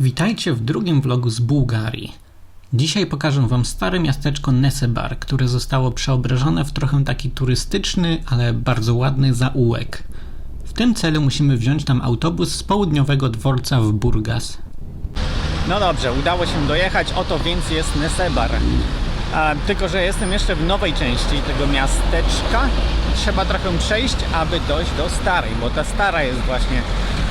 Witajcie w drugim vlogu z Bułgarii. Dzisiaj pokażę Wam stare miasteczko Nesebar, które zostało przeobrażone w trochę taki turystyczny, ale bardzo ładny zaułek. W tym celu musimy wziąć tam autobus z południowego dworca w Burgas. No dobrze, udało się dojechać, oto więc jest Nesebar. Tylko, że jestem jeszcze w nowej części tego miasteczka. Trzeba trochę przejść, aby dojść do starej, bo ta stara jest właśnie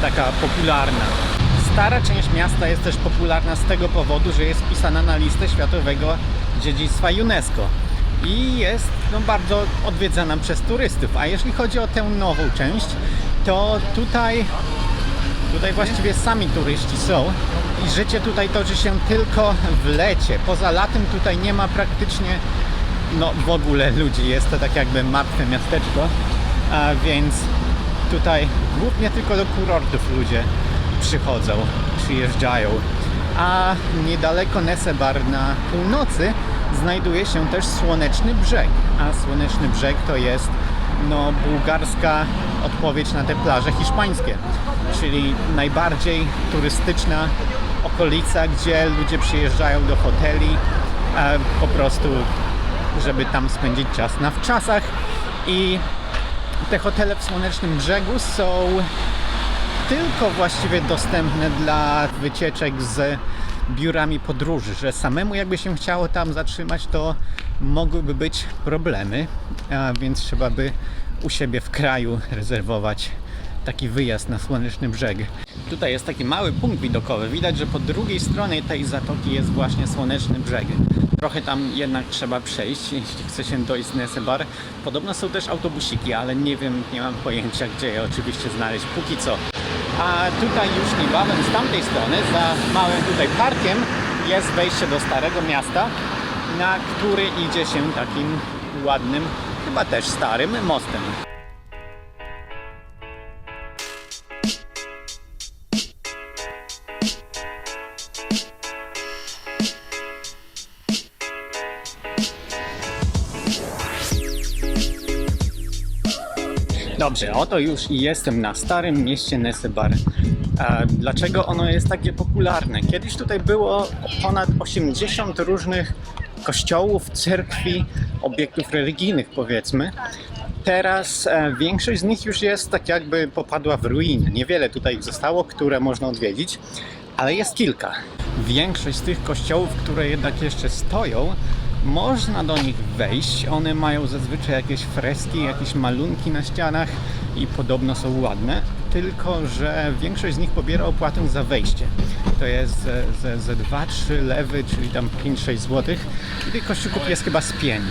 taka popularna. Stara część miasta jest też popularna z tego powodu, że jest wpisana na listę Światowego Dziedzictwa UNESCO i jest no, bardzo odwiedzana przez turystów. A jeśli chodzi o tę nową część, to tutaj Tutaj właściwie sami turyści są i życie tutaj toczy się tylko w lecie. Poza latem tutaj nie ma praktycznie no w ogóle ludzi. Jest to tak jakby martwe miasteczko, a więc tutaj głównie tylko do kurortów ludzie przychodzą, przyjeżdżają. A niedaleko Nesebar na północy znajduje się też Słoneczny Brzeg. A Słoneczny Brzeg to jest no, bułgarska odpowiedź na te plaże hiszpańskie, czyli najbardziej turystyczna okolica, gdzie ludzie przyjeżdżają do hoteli e, po prostu, żeby tam spędzić czas na wczasach i te hotele w Słonecznym Brzegu są tylko właściwie dostępne dla wycieczek z biurami podróży, że samemu jakby się chciało tam zatrzymać, to mogłyby być problemy, a więc trzeba by u siebie w kraju rezerwować taki wyjazd na Słoneczny Brzeg. Tutaj jest taki mały punkt widokowy. Widać, że po drugiej stronie tej zatoki jest właśnie Słoneczny Brzeg. Trochę tam jednak trzeba przejść, jeśli chce się dojść z Nesebar. Podobno są też autobusiki, ale nie wiem, nie mam pojęcia, gdzie je oczywiście znaleźć póki co. A tutaj już niebawem z tamtej strony, za małym tutaj parkiem, jest wejście do Starego Miasta, na który idzie się takim ładnym, chyba też starym mostem. Dobrze, oto już i jestem na starym mieście Nesebar. Dlaczego ono jest takie popularne? Kiedyś tutaj było ponad 80 różnych kościołów, cerkwi, obiektów religijnych powiedzmy. Teraz e, większość z nich już jest tak jakby popadła w ruiny. Niewiele tutaj zostało, które można odwiedzić, ale jest kilka. Większość z tych kościołów, które jednak jeszcze stoją, można do nich wejść. One mają zazwyczaj jakieś freski, jakieś malunki na ścianach i podobno są ładne. Tylko, że większość z nich pobiera opłatę za wejście. To jest ze, ze, ze 2-3 lewy, czyli tam 5-6 zł. I tych kościółków jest chyba z 5.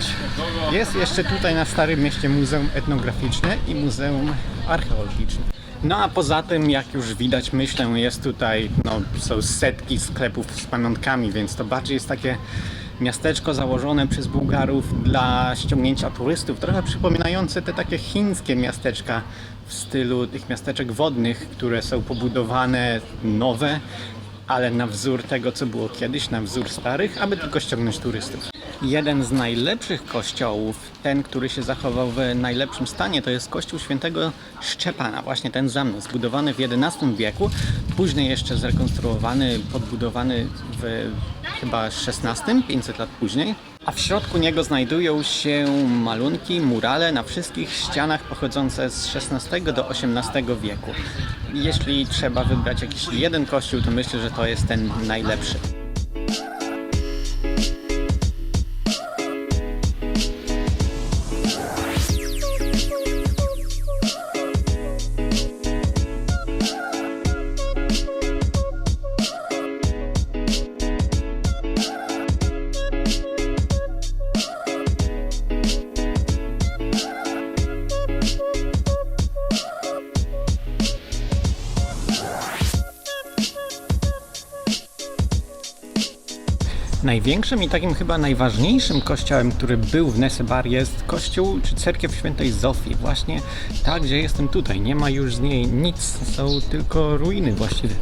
Jest jeszcze tutaj na Starym Mieście Muzeum Etnograficzne i Muzeum Archeologiczne. No a poza tym, jak już widać, myślę, jest tutaj, no, są setki sklepów z pamiątkami, więc to bardziej jest takie miasteczko założone przez Bułgarów dla ściągnięcia turystów, trochę przypominające te takie chińskie miasteczka w stylu tych miasteczek wodnych, które są pobudowane nowe, ale na wzór tego, co było kiedyś, na wzór starych, aby tylko ściągnąć turystów. Jeden z najlepszych kościołów, ten, który się zachował w najlepszym stanie, to jest kościół świętego Szczepana, właśnie ten za mną, zbudowany w XI wieku, później jeszcze zrekonstruowany, podbudowany w chyba XVI, 500 lat później. A w środku niego znajdują się malunki, murale na wszystkich ścianach pochodzące z XVI do XVIII wieku. Jeśli trzeba wybrać jakiś jeden kościół, to myślę, że to jest ten najlepszy. Największym i takim chyba najważniejszym kościołem, który był w Nesebar jest kościół czy cerkiew świętej Zofii. Właśnie ta, gdzie jestem tutaj. Nie ma już z niej nic, są tylko ruiny właściwie.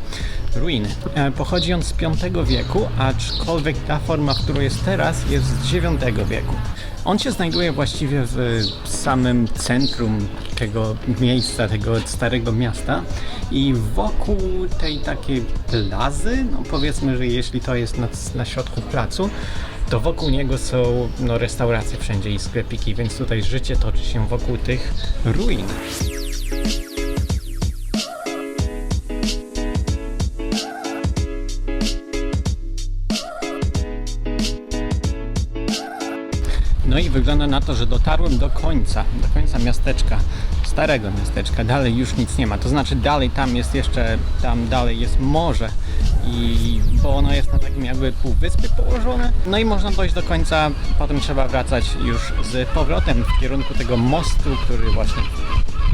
Ruiny. E, Pochodzi on z V wieku, aczkolwiek ta forma, w której jest teraz, jest z IX wieku. On się znajduje właściwie w samym centrum tego miejsca, tego starego miasta i wokół tej takiej plazy, no powiedzmy, że jeśli to jest na, na środku placu, to wokół niego są no, restauracje wszędzie i sklepiki, więc tutaj życie toczy się wokół tych ruin. No i wygląda na to, że dotarłem do końca, do końca miasteczka, starego miasteczka. Dalej już nic nie ma. To znaczy dalej tam jest jeszcze, tam dalej jest morze i bo ono jest na takim jakby półwyspie położone. No i można dojść do końca, potem trzeba wracać już z powrotem w kierunku tego mostu, który właśnie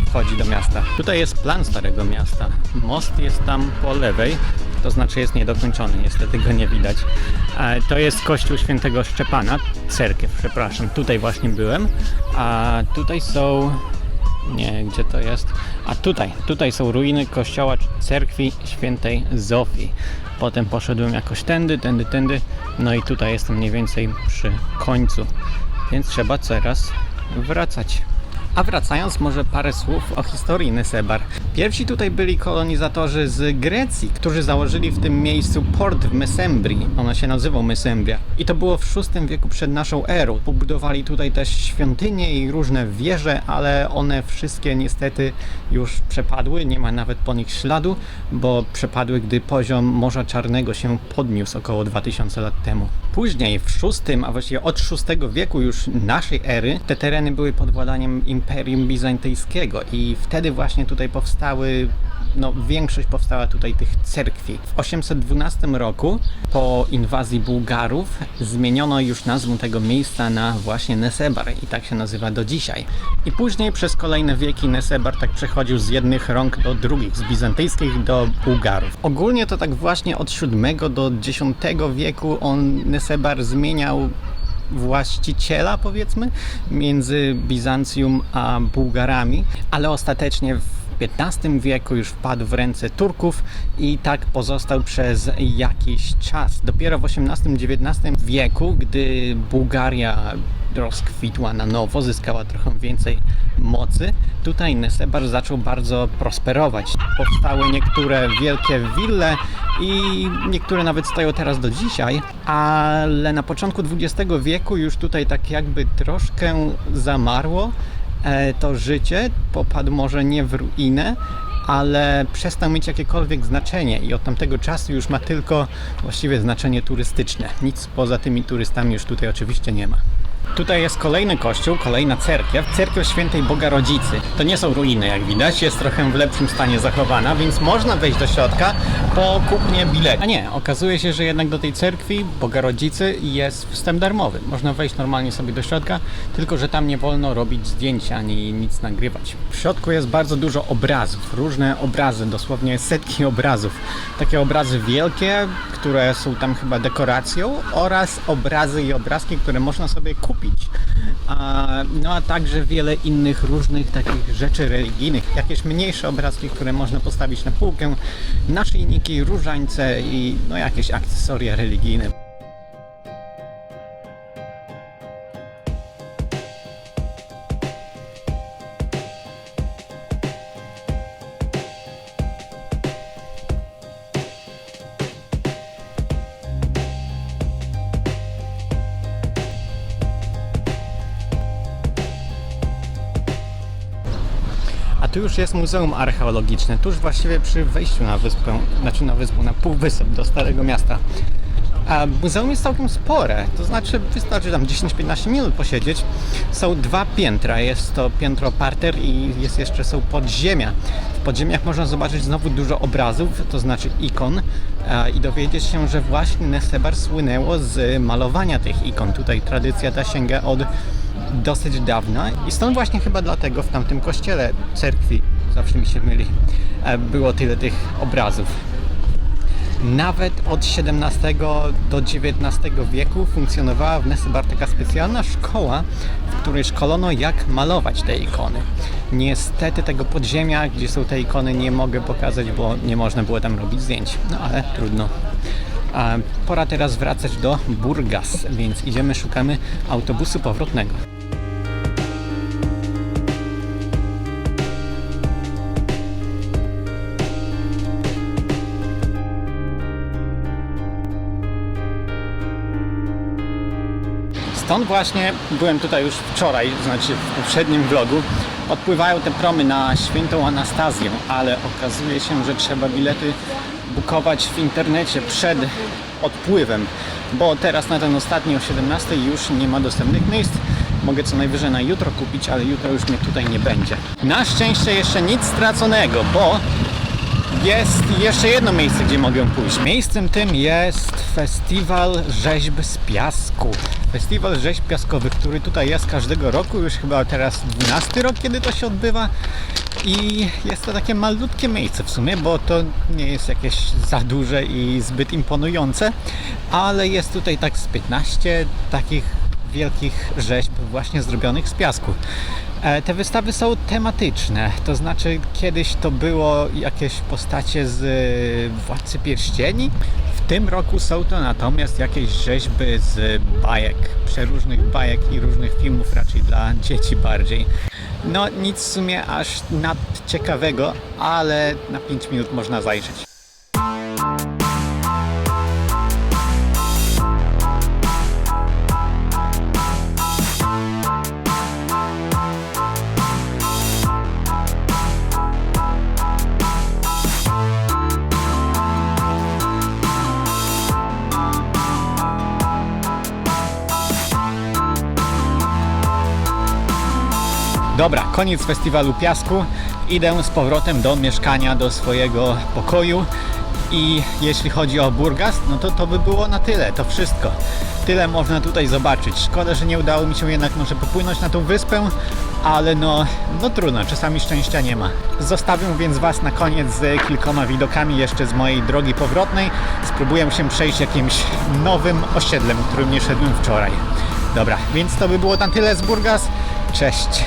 wchodzi do miasta. Tutaj jest plan Starego Miasta. Most jest tam po lewej, to znaczy jest niedokończony, niestety go nie widać. E, To jest kościół świętego Szczepana, cerkiew, przepraszam, tutaj właśnie byłem. A tutaj są nie, gdzie to jest? A tutaj, tutaj są ruiny kościoła cerkwi świętej Zofii. Potem poszedłem jakoś tędy, tędy, tędy. No i tutaj jestem mniej więcej przy końcu. Więc trzeba teraz wracać. A wracając, może parę słów o historii Nesebar. Pierwsi tutaj byli kolonizatorzy z Grecji, którzy założyli w tym miejscu port w Mesembrii. Ono się nazywał Mesembria. I to było w VI wieku przed naszą erą. Pobudowali tutaj też świątynie i różne wieże, ale one wszystkie niestety już przepadły. Nie ma nawet po nich śladu, bo przepadły, gdy poziom Morza Czarnego się podniósł około 2000 lat temu. Później w VI, a właściwie od VI wieku już naszej ery, te tereny były pod władaniem Imperium Bizantyjskiego i wtedy właśnie tutaj powstały, no większość powstała tutaj tych cerkwi. W 812 roku po inwazji Bułgarów zmieniono już nazwę tego miejsca na właśnie Nesebar i tak się nazywa do dzisiaj. I później przez kolejne wieki Nesebar tak przechodził z jednych rąk do drugich, z bizantyjskich do Bułgarów. Ogólnie to tak właśnie od VII do X wieku on Nesebar zmieniał właściciela, powiedzmy, między Bizancjum a Bułgarami, ale ostatecznie w XV wieku już wpadł w ręce Turków i tak pozostał przez jakiś czas. Dopiero w XVIII-XIX wieku, gdy Bułgaria rozkwitła na nowo, zyskała trochę więcej mocy, tutaj Nesebar zaczął bardzo prosperować. Powstały niektóre wielkie wille i niektóre nawet stoją teraz do dzisiaj, ale na początku XX wieku już tutaj tak jakby troszkę zamarło e, to życie, popadł może nie w ruinę, ale przestał mieć jakiekolwiek znaczenie i od tamtego czasu już ma tylko właściwie znaczenie turystyczne. Nic poza tymi turystami już tutaj oczywiście nie ma. Tutaj jest kolejny kościół, kolejna cerkiew, cerkiew świętej Boga Rodzicy. To nie są ruiny, jak widać, jest trochę w lepszym stanie zachowana, więc można wejść do środka po kupnie biletu. A nie, okazuje się, że jednak do tej cerkwi Boga Rodzicy jest wstęp darmowy. Można wejść normalnie sobie do środka, tylko że tam nie wolno robić zdjęć ani nic nagrywać. W środku jest bardzo dużo obrazów, różne obrazy, dosłownie setki obrazów. Takie obrazy wielkie, które są tam chyba dekoracją oraz obrazy i obrazki, które można sobie kupić. A, no a także wiele innych różnych takich rzeczy religijnych, jakieś mniejsze obrazki, które można postawić na półkę, naszyjniki, różańce i no jakieś akcesoria religijne. Tu już jest Muzeum Archeologiczne, tuż właściwie przy wejściu na wyspę, znaczy na wyspę, na półwysep do Starego Miasta. A muzeum jest całkiem spore, to znaczy wystarczy tam 10-15 minut posiedzieć. Są dwa piętra, jest to piętro parter i jest jeszcze są podziemia. W podziemiach można zobaczyć znowu dużo obrazów, to znaczy ikon i dowiedzieć się, że właśnie Nesebar słynęło z malowania tych ikon. Tutaj tradycja ta sięga od dosyć dawna i stąd właśnie chyba dlatego w tamtym kościele, cerkwi, zawsze mi się myli, było tyle tych obrazów. Nawet od XVII do XIX wieku funkcjonowała w Nesebar taka specjalna szkoła, w której szkolono jak malować te ikony. Niestety tego podziemia, gdzie są te ikony, nie mogę pokazać, bo nie można było tam robić zdjęć. No ale trudno. Pora teraz wracać do Burgas, więc idziemy, szukamy autobusu powrotnego. Stąd właśnie byłem tutaj już wczoraj, znaczy w poprzednim vlogu. Odpływają te promy na świętą Anastazję, ale okazuje się, że trzeba bilety bukować w internecie przed odpływem, bo teraz na ten ostatni o 17 już nie ma dostępnych miejsc. Mogę co najwyżej na jutro kupić, ale jutro już mnie tutaj nie będzie. Na szczęście jeszcze nic straconego, bo jest jeszcze jedno miejsce, gdzie mogę pójść. Miejscem tym jest festiwal rzeźb z piasku. Festiwal rzeźb piaskowych, który tutaj jest każdego roku, już chyba teraz 12 rok, kiedy to się odbywa. I jest to takie malutkie miejsce w sumie, bo to nie jest jakieś za duże i zbyt imponujące, ale jest tutaj tak z 15 takich wielkich rzeźb właśnie zrobionych z piasku. E, Te wystawy są tematyczne, to znaczy kiedyś to było jakieś postacie z e, Władcy Pierścieni. W tym roku są to natomiast jakieś rzeźby z bajek, przeróżnych bajek i różnych filmów raczej dla dzieci bardziej. No nic w sumie aż nad ciekawego, ale na 5 minut można zajrzeć. Dobra, koniec festiwalu piasku. Idę z powrotem do mieszkania, do swojego pokoju. I jeśli chodzi o Burgas, no to to by było na tyle, to wszystko. Tyle można tutaj zobaczyć. Szkoda, że nie udało mi się jednak może popłynąć na tą wyspę, ale no, no trudno, czasami szczęścia nie ma. Zostawię więc Was na koniec z kilkoma widokami jeszcze z mojej drogi powrotnej. Spróbuję się przejść jakimś nowym osiedlem, którym nie szedłem wczoraj. Dobra, więc to by było na tyle z Burgas. Cześć!